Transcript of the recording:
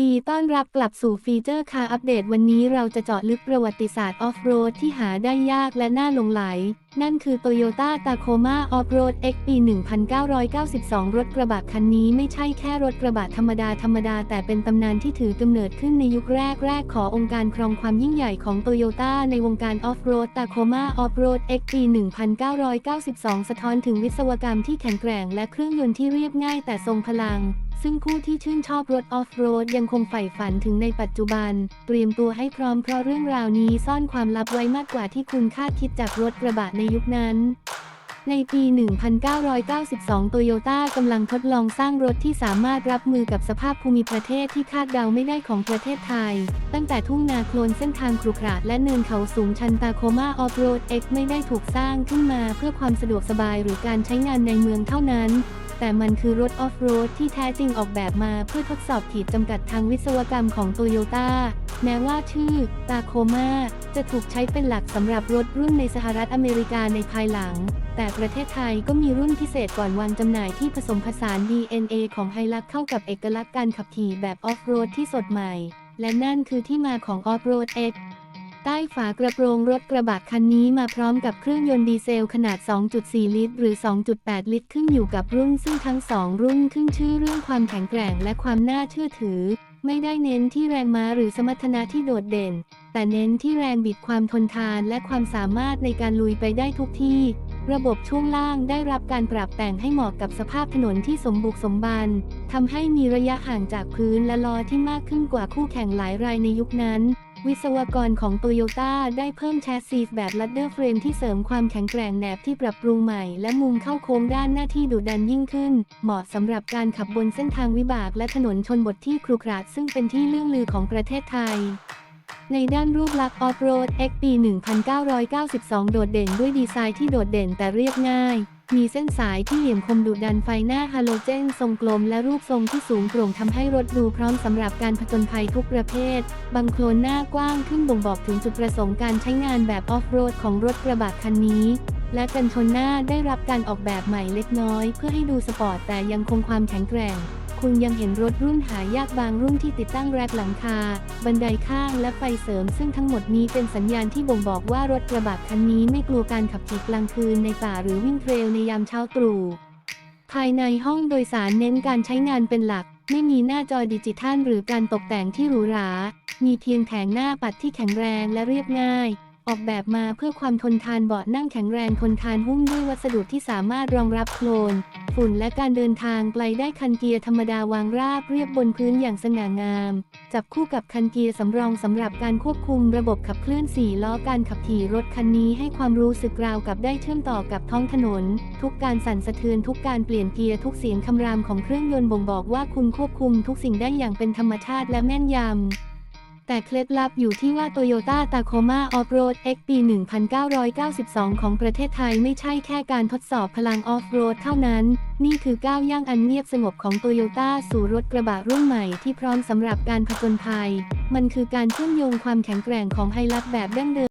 ดีต้อนรับกลับสู่ฟีเจอร์คาร์อัปเดตวันนี้เราจะเจาะลึกประวัติศาสตร์ออฟโรดที่หาได้ยากและน่าหลงไหล นั่นคือ Toyota Tacoma Off-Road X ปี 1992 รถกระบะคันนี้ไม่ใช่แค่รถกระบะธรรมดาธรรมดา แต่เป็นตำนานที่ถือกำเนิดขึ้นในยุคแรกแรกขององค์การครองความยิ่งใหญ่ของโตโยต้าในวงการออฟโรด Tacoma Off-Road X ปี 1992 สะท้อนถึงวิศวกรรมที่แข็งแกร่งและเครื่องยนต์ที่เรียบง่ายแต่ทรงพลัง ซึ่งผู้ที่ชื่นชอบรถออฟโรดยังคงใฝ่ฝันถึงในปัจจุบัน เตรียมตัวให้พร้อมเพราะเรื่องราวนี้ซ่อนความลับไว้มากกว่าที่คุณคาดคิดจากรถกระบะในยุคนั้นในปี 1992 โตโยต้ากำลังทดลองสร้างรถที่สามารถรับมือกับสภาพภูมิประเทศที่คาดเดาไม่ได้ของประเทศไทย ตั้งแต่ทุ่งนาโคลนเส้นทางครุขระและเนินเขาสูงชันตาโคมาออฟโรด X ไม่ได้ถูกสร้างขึ้นมาเพื่อความสะดวกสบายหรือการใช้งานในเมืองเท่านั้น แต่มันคือรถออฟโรดที่แท้จริงออกแบบมาเพื่อทดสอบขีดจำกัดทางวิศวกรรมของโตโยต้าแม้ว่าชื่อตาโคมาจะถูกใช้เป็นหลักสำหรับรถรุ่นในสหรัฐอเมริกาในภายหลัง แต่ประเทศไทยก็มีรุ่นพิเศษก่อนวางจำหน่ายที่ผสมผสาน DNA ของไฮลักเข้ากับเอกลักษณ์การขับขี่แบบออฟโรดที่สดใหม่ และนั่นคือที่มาของ Off-Road X ใต้ฝากระโปรงรถกระบะคันนี้มาพร้อมกับเครื่องยนต์ดีเซลขนาด 2.4 ลิตร หรือ 2.8 ลิตร ขึ้นอยู่กับรุ่นซึ่งทั้งสองรุ่นขึ้นชื่อเรื่องความแข็งแกร่งและความน่าเชื่อถือ ไม่ได้เน้นที่แรงม้าหรือสมรรถนะที่โดดเด่น แต่เน้นที่แรงบิดความทนทานและความสามารถในการลุยไปได้ทุกที่ ระบบช่วงล่างได้รับการปรับแต่งให้เหมาะกับสภาพถนนที่สมบุกสมบันทำให้มีระยะห่างจากพื้นและล้อที่มากขึ้นกว่าคู่แข่งหลายรายในยุคนั้น วิศวกรของโตโยต้าได้เพิ่มแชสซีแบบลัดเดอร์เฟรมที่เสริมความแข็งแกร่งแหนบที่ปรับปรุงใหม่ และมุมเข้าโค้งด้านหน้าที่ดุดันยิ่งขึ้น เหมาะสำหรับการขับบนเส้นทางวิบากและถนนชนบทที่ครุขระซึ่งเป็นที่เลื่องลือของประเทศไทย ในด้านรูปลักษณ์ออฟโรด X ปี 1992 โดดเด่นด้วยดีไซน์ที่โดดเด่นแต่เรียบง่าย มีเส้นสายที่เหลี่ยมคมดุดันไฟหน้าฮาโลเจน ทรงกลมและรูปทรงที่สูงโปร่งทำให้รถดูพร้อมสำหรับการผจญภัยทุกประเภท บังโคลนหน้ากว้างขึ้นบ่งบอกถึงจุดประสงค์การใช้งานแบบออฟโรดของรถกระบะคันนี้และกันชนหน้าได้รับการออกแบบใหม่เล็กน้อย เพื่อให้ดูสปอร์ตแต่ยังคงความแข็งแกร่ง คุณยังเห็นรถรุ่นหายากบางรุ่นที่ติดตั้งแรกหลังคา บันไดข้างและไฟเสริม ซึ่งทั้งหมดนี้เป็นสัญญาณที่บ่งบอกว่ารถกระบะคันนี้ไม่กลัวการขับขี่กลางคืนในป่าหรือวิ่งเทรลในยามเช้าตรู่ภายในห้องโดยสารเน้นการใช้งานเป็นหลัก ไม่มีหน้าจอดิจิทัลหรือการตกแต่งที่หรูหรา มีเพียงแผงหน้าปัดที่แข็งแรงและเรียบง่าย ออกแบบมาเพื่อความทนทานเบาะนั่งแข็งแรงทนทานหุ้มด้วยวัสดุที่สามารถรองรับโคลน ฝุ่นและการเดินทางไกลได้คันเกียร์ธรรมดาวางราบเรียบบนพื้นอย่างสง่างาม จับคู่กับคันเกียร์สำรองสำหรับการควบคุมระบบขับเคลื่อน4ล้อการขับขี่รถคันนี้ให้ความรู้สึกราวกับได้เชื่อมต่อกับท้องถนน ทุกการสั่นสะเทือนทุกการเปลี่ยนเกียร์ทุกเสียงคำรามของเครื่องยนต์บ่งบอกว่าคุณควบคุมทุกสิ่งได้อย่างเป็นธรรมชาติและแม่นยำ แต่เคล็ดลับอยู่ที่ว่า Toyota Tacoma Off-Road X ปี 1992 ของประเทศไทยไม่ใช่แค่การทดสอบพลังออฟโรดเท่านั้น นี่คือก้าวย่างอันเงียบสงบของ Toyota สู่รถกระบะรุ่นใหม่ที่พร้อมสำหรับการผจญภัย มันคือการเชื่อมโยงความแข็งแกร่งของไฮลักแบบดั้งเดิม